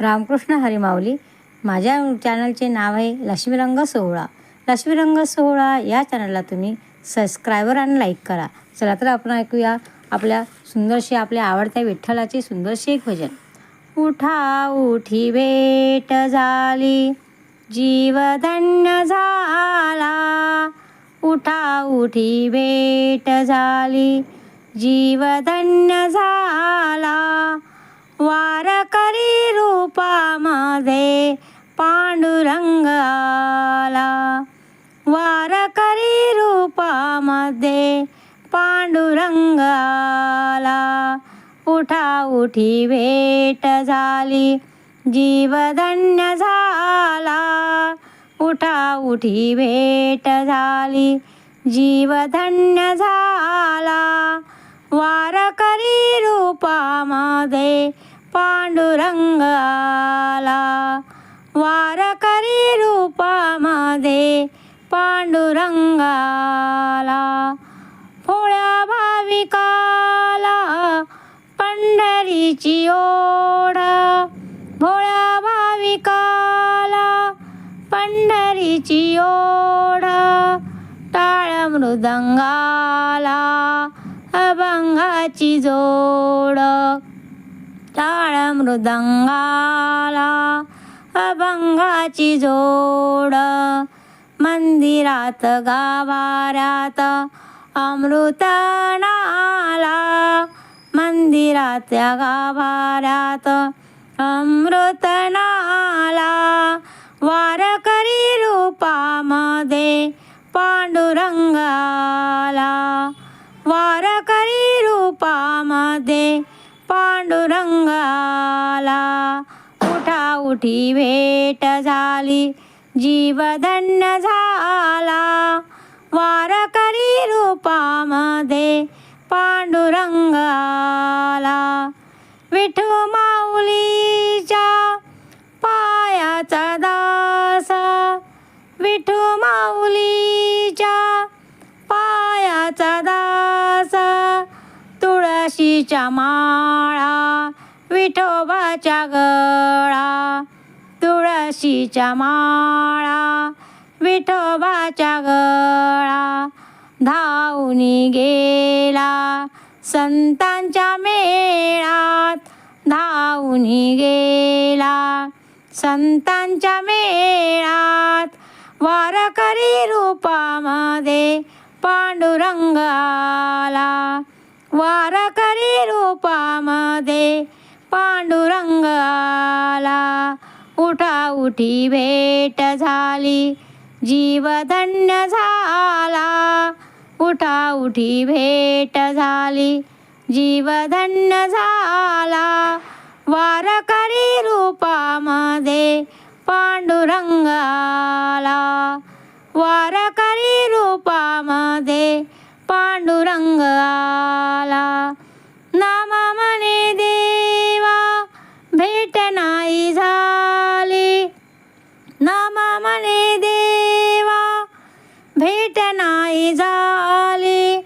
रामकृष्ण हरिमावली माझ्या चॅनलचे नाव आहे लक्ष्मीरंग सोहळा. लक्ष्मीरंग सोहळा या चॅनलला तुम्ही सबस्क्रायबर आणि लाईक करा. चला तर आपण ऐकूया आपल्या सुंदरशी आपल्या आवडत्या विठ्ठलाची सुंदरशी एक भजन. उठा उठी भेट झाली. जीवधन्य झाला. उठा उठी भेट झाली. जीवधन्य झाला. हरी रूपामध्ये पांडुरंगाला उठा उठी भेट झाली. जीवधन्य झाला. उठा उठी भेट झाली. जीवधन्य झाला. वारकरी रूपामध्ये पांडुरंग आला वारकरी रूपामध्ये पांडुरंगाला भोळ्या भाविकाला पंढरीची ओढ. भोळ्या भाविकाला पंढरीची ओढ. टाळ मृदंगाला अभंगाची जोड. टाळ मृदंगाला अभंगाची जोड. मंदिरात गाभाऱ्यात अमृत नाला मंदिरात गाभाऱ्यात अमृत नाला वारकरी रूपामध्ये पांडुरंगाला. वारकरी रूपामध्ये पांडुरंगाला. उठा उठी भेट झाली. जीवधन्य झाला. वारकरी रूपामध्ये पांडुरंगाला विठू माऊलीच्या पायाचा दास विठू माऊलीच्या पायाचा दास तुळशीच्या माळा विठोबाच्या गळा तुळशीच्या माळा विठोबाच्या गळा धावूनी गेला. संतांच्या मेळात धावूनी गेला. संतांच्या मेळात वारकरी रूपामध्ये पांडुरंग आला. वारकरी रूपामध्ये पांडुरंग आला. उठी भेट झाली जीवधन्य झाला. उठा उठी भेट झाली जीवधन्य झाला. वारकरी रूपामध्ये पांडुरंगाला. वार आई झाली.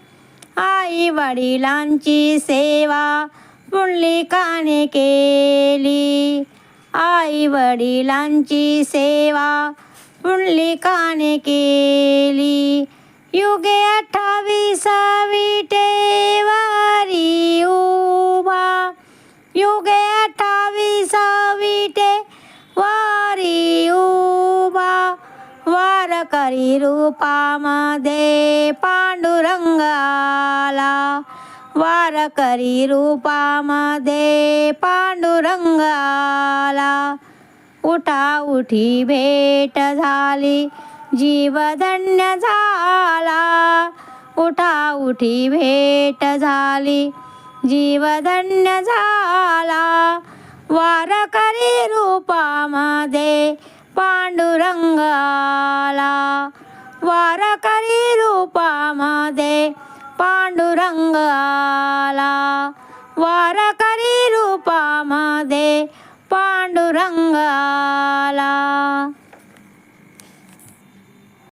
आई वडिलांची सेवा पुंडलिकाने केली. आई वडिलांची सेवा पुंडलिकाने केली. युगे अठ्ठावीसावी टेवारी उभा. युगे वारकरी रूपामध्ये पांडुरंग आला वारकरी रूपामध्ये पांडुरंग आला उठा उठी भेट झाली जीवधन्य झाला. उठा उठी भेट झाली जीवधन्य झाला. वारकरी रूपामध्ये पांडुरंग आला वारकरी रूपामध्ये पांडुरंग आला वारकरी रूपामध्ये पांडुरंग आला